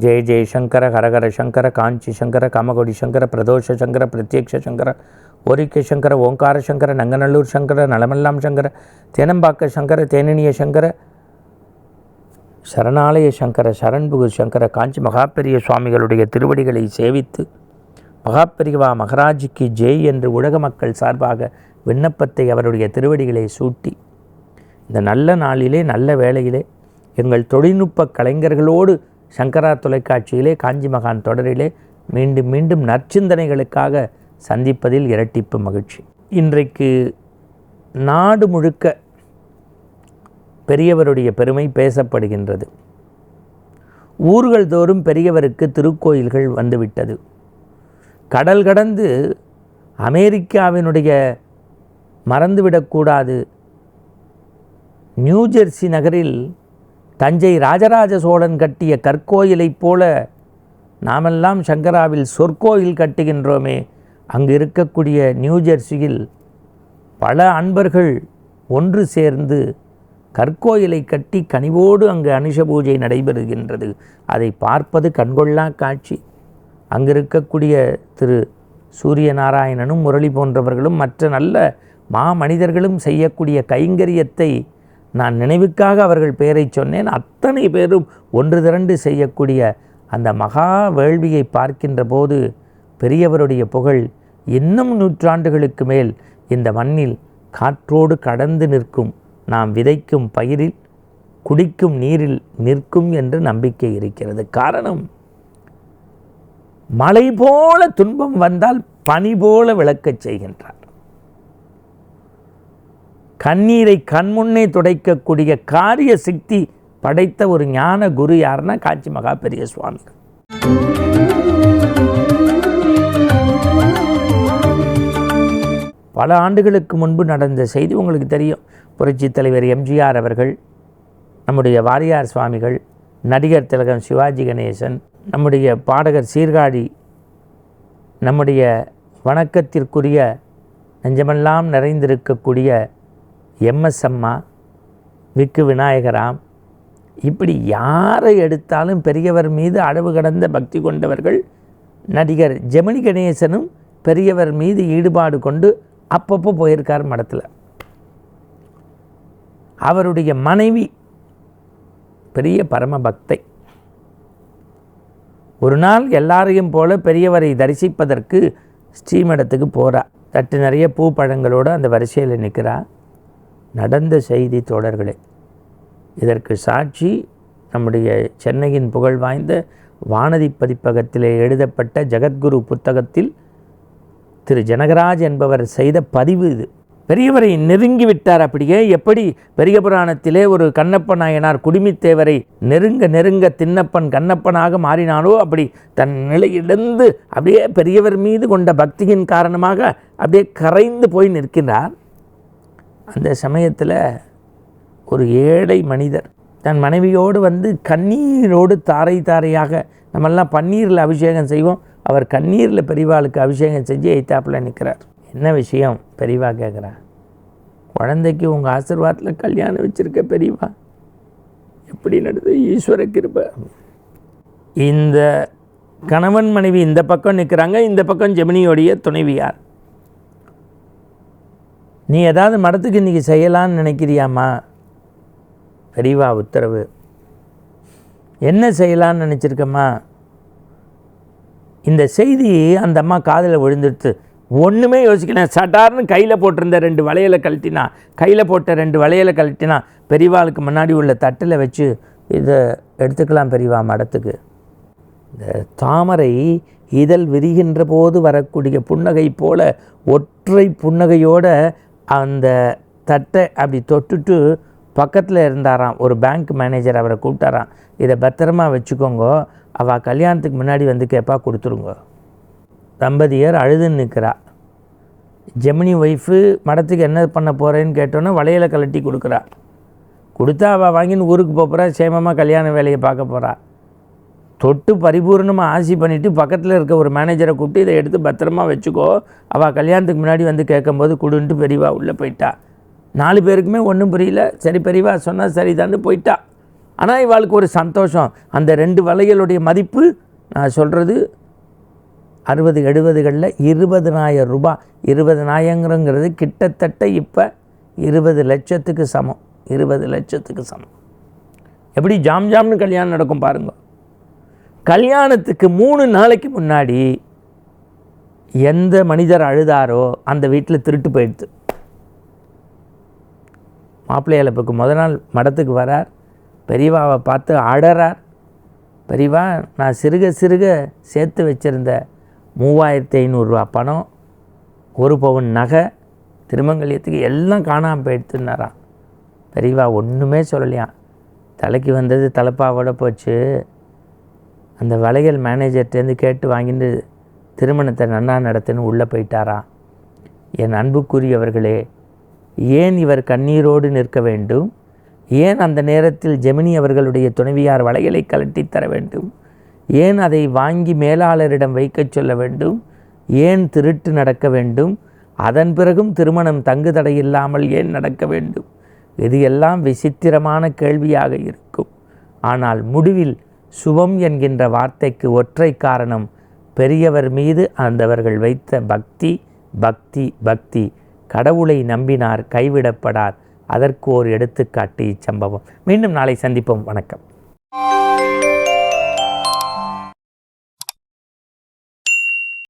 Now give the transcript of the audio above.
ஜெய ஜெய சங்கர ஹரஹர சங்கர காஞ்சி சங்கர காமகோடி சங்கர பிரதோஷ சங்கர பிரத்யக்ஷ சங்கர ஓரிக்க சங்கர ஓங்கார சங்கர நங்கநல்லூர் சங்கர நலமெல்லாம் சங்கர தேனம்பாக்க சங்கர தேனினிய சங்கர சரணாலய சங்கர சரண்புகு சங்கர காஞ்சி மகாபெரிய சுவாமிகளுடைய திருவடிகளை சேவித்து மகாபெரிவா மகராஜிக்கு ஜெய் என்று உலக மக்கள் சார்பாக விண்ணப்பத்தை அவருடைய திருவடிகளை சூட்டி இந்த நல்ல நாளிலே நல்ல வேளையிலே எங்கள் தொழில்நுட்ப கலைஞர்களோடு சங்கரா தொலைக்காட்சியிலே காஞ்சி மகான் தொடரிலே மீண்டும் மீண்டும் நற்சிந்தனைகளுக்காக சந்திப்பதில் இரட்டிப்பு மகிழ்ச்சி. இன்றைக்கு நாடு முழுக்க பெரியவருடைய பெருமை பேசப்படுகின்றது. ஊர்கள் தோறும் பெரியவருக்கு திருக்கோயில்கள் வந்துவிட்டது. கடல் கடந்து அமெரிக்காவினுடைய மறந்துவிடக்கூடாது. நியூஜெர்சி நகரில் தஞ்சை ராஜராஜ சோழன் கட்டிய கற்கோயிலைப் போல நாமெல்லாம் சங்கராவில் சொற்கோயில் கட்டுகின்றோமே. அங்கு இருக்கக்கூடிய நியூஜெர்சியில் பல அன்பர்கள் ஒன்று சேர்ந்து கற்கோயிலை கட்டி கனிவோடு அங்கு அனுஷ பூஜை நடைபெறுகின்றது. அதை பார்ப்பது கண்கொள்ளா காட்சி. அங்கு இருக்கக்கூடிய திரு சூரிய நாராயணனும் முரளி போன்றவர்களும் மற்ற நல்ல மாமனிதர்களும் செய்யக்கூடிய கைங்கரியத்தை நான் நினைவுக்காக அவர்கள் பெயரை சொன்னேன். அத்தனை பேரும் ஒன்று திரண்டு செய்யக்கூடிய அந்த மகா வேள்வியை பார்க்கின்ற போது பெரியவருடைய புகழ் இன்னும் நூற்றாண்டுகளுக்கு மேல் இந்த மண்ணில் காற்றோடு கடந்து நிற்கும். நாம் விதைக்கும் பயிரில் குடிக்கும் நீரில் நிற்கும் என்று நம்பிக்கை இருக்கிறது. காரணம் மலை போல துன்பம் வந்தால் பனி போல விளக்கச் செய்கின்றார். கண்ணீரை கண்முன்னே துடைக்கக்கூடிய காரிய சக்தி படைத்த ஒரு ஞான குரு யாருன்னா காஞ்சி மகா பெரிய சுவாமிகள் பல ஆண்டுகளுக்கு முன்பு நடந்த செய்தி உங்களுக்கு தெரியும். புரட்சி தலைவர் எம்ஜிஆர் அவர்கள் நம்முடைய வாரியார் சுவாமிகள் நடிகர் திலகம் சிவாஜி கணேசன் நம்முடைய பாடகர் சீர்காழி நம்முடைய வணக்கத்திற்குரிய நெஞ்சமெல்லாம் நிறைந்திருக்கக்கூடிய எம்எஸ் அம்மா விக்கு விநாயகராம் இப்படி யாரை எடுத்தாலும் பெரியவர் மீது அளவு கடந்த பக்தி கொண்டவர்கள் நடிகர் ஜெமினி கணேசனும் பெரியவர் மீது ஈடுபாடு கொண்டு அப்பப்போ போயிருக்கார் மடத்தில். அவருடைய மனைவி பெரிய பரம பக்தை ஒரு நாள் எல்லாரையும் போல பெரியவரை தரிசிப்பதற்கு ஸ்ரீமடத்துக்கு போகிறா தட்டு நிறைய பூ பழங்களோடு அந்த வரிசையில் நிற்கிறாள் நடந்த செய்தி தொடர்களே. இதற்கு சாட்சி நம்முடைய சென்னையின் புகழ் வாய்ந்த வானதி பதிப்பகத்திலே எழுதப்பட்ட ஜெகத்குரு புத்தகத்தில் திரு ஜனகராஜ் என்பவர் செய்த பதிவு இது. பெரியவரை நெருங்கி விட்டார் அப்படியே எப்படி பெரிய புராணத்திலே ஒரு கண்ணப்ப நாயனார் குடிமித்தேவரை நெருங்க நெருங்க தின்னப்பன் கண்ணப்பனாக மாறினாலோ அப்படி தன் நிலையிலிருந்து அப்படியே பெரியவர் மீது கொண்ட பக்தியின் காரணமாக அப்படியே கரைந்து போய் நிற்கின்றார். அந்த சமயத்தில் ஒரு ஏழை மனிதர் தன் மனைவியோடு வந்து கண்ணீரோடு தாரை தாரையாக நம்மெல்லாம் பன்னீரில் அபிஷேகம் செய்வோம். அவர் கண்ணீரில் பெரியவாளுக்கு அபிஷேகம் செஞ்சு எய்த்தாப்பில் நிற்கிறார் என்ன விஷயம்? பெரியவா கேட்குறா குழந்தைக்கு உங்கள் ஆசிர்வாதத்தில் கல்யாணம் வச்சுருக்க பெரியவா எப்படி நடந்தது? ஈஸ்வர கிருப. இந்த கணவன் மனைவி இந்த பக்கம் நிற்கிறாங்க இந்த பக்கம் ஜெமினியோடைய துணைவியார். நீ ஏதாவது மடத்துக்கு இன்றைக்கி செய்யலான்னு நினைக்கிறியாம்மா? பெரியவா உத்தரவு. என்ன செய்யலான்னு நினச்சிருக்கம்மா? இந்த செய்தி அந்த அம்மா காதில் விழுந்துடுத்து ஒன்றுமே யோசிக்கல. சட்டார்னு கையில் போட்டிருந்த ரெண்டு வளையலை கழட்டினா கையில் போட்ட ரெண்டு வளையலை கழட்டினா பெரியவாளுக்கு முன்னாடி உள்ள தட்டில் வச்சு இதை எடுத்துக்கலாம் பெரியவா மடத்துக்கு. இந்த தாமரை இதழ் விரிகின்ற போது வரக்கூடிய புன்னகை போல ஒற்றை புன்னகையோட அந்த தட்டை அப்படி தொட்டுட்டு பக்கத்தில் இருந்தாராம். ஒரு பேங்க் மேனேஜர் அவரை கூப்பிட்டாராம். இதை பத்திரமா வச்சுக்கோங்க. அவள் கல்யாணத்துக்கு முன்னாடி வந்து கேட்பா கொடுத்துருங்க. தம்பதியர் அழுதுன்னு நிற்கிறா. ஜெமினி ஒய்ஃபு மடத்துக்கு என்ன பண்ண போகிறேன்னு கேட்டோன்னே வளையலை கழட்டி கொடுக்குறா. கொடுத்தா அவள் வாங்கின்னு ஊருக்கு போகிறா சேமமாக கல்யாண வேலையை பார்க்க போகிறா தொட்டு பரிபூர்ணமாக ஆசி பண்ணிவிட்டு பக்கத்தில் இருக்க ஒரு மேனேஜரை கூப்பிட்டு இதை எடுத்து பத்திரமா வச்சுக்கோ. அவள் கல்யாணத்துக்கு முன்னாடி வந்து கேட்கும்போது கொடுன்ட்டு பெரியவா உள்ளே போயிட்டா. நாலு பேருக்குமே ஒன்றும் புரியல. சரி பெரியவா சொன்னால் சரிதான்னு போயிட்டா. ஆனால் இவாளுக்கு ஒரு சந்தோஷம். அந்த ரெண்டு வலைகளுடைய மதிப்பு நான் சொல்கிறது அறுபது எழுபதுகளில் இருபதனாயிரம் ரூபா இருபதனாயிரங்கிறது கிட்டத்தட்ட இப்போ இருபது லட்சத்துக்கு சமம். இருபது லட்சத்துக்கு சமம். எப்படி ஜாம் ஜாம்னு கல்யாணம் நடக்கும் பாருங்க. கல்யாணத்துக்கு மூணு நாளைக்கு முன்னாடி எந்த மனிதர் அழுதாரோ அந்த வீட்டில் திருட்டு போயிடுது. மாப்பிள்ளை இழப்புக்கு முத நாள் மடத்துக்கு வரார். பெரியவாவை பார்த்து அழறார் பெரியவா நான் சிறுக சிறுக சேர்த்து வச்சுருந்த மூவாயிரத்தி ஐநூறுரூவா பணம் ஒரு பவுன் நகை திருமங்கலியத்துக்கு எல்லாம் காணாமல் போயிடுத்துனாராம் பெரியவா ஒன்றுமே சொல்லலையாம். தலைக்கு வந்தது தலைப்பாவோட போச்சு. அந்த வளையல் மேனேஜர்கிட்டேருந்து கேட்டு வாங்கிட்டு திருமணத்தை நன்னா நடத்துன்னு உள்ளே போயிட்டாராம் என் அன்புக்குரியவர்களே ஏன் இவர் கண்ணீரோடு நிற்க வேண்டும்? ஏன் அந்த நேரத்தில் ஜெமினி அவர்களுடைய துணைவியார் வளையலை கலட்டி தர வேண்டும்? ஏன் அதை வாங்கி மேலாளரிடம் வைக்கச் சொல்ல வேண்டும்? ஏன் திருட்டு நடக்க வேண்டும்? அதன் பிறகும் திருமணம் தங்கு தடையில்லாமல் ஏன் நடக்க வேண்டும்? இது எல்லாம் விசித்திரமான கேள்வியாக இருக்கும். ஆனால் முடிவில் சுபம் என்கின்ற வார்த்தைக்கு ஒற்றை காரணம் பெரியவர் மீது அந்தவர்கள் வைத்த பக்தி பக்தி பக்தி. கடவுளை நம்பினார் கைவிடப்படார். அதற்கு ஒரு எடுத்துக்காட்டு இச்சம்பவம். மீண்டும் நாளை சந்திப்போம். வணக்கம்.